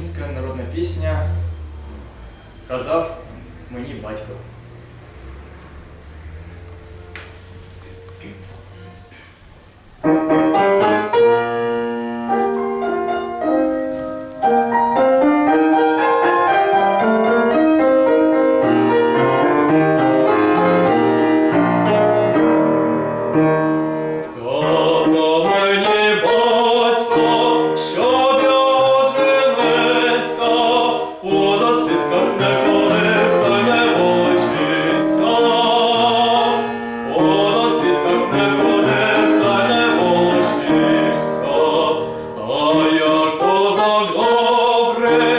українська народна пісня казав мені батько. добрий,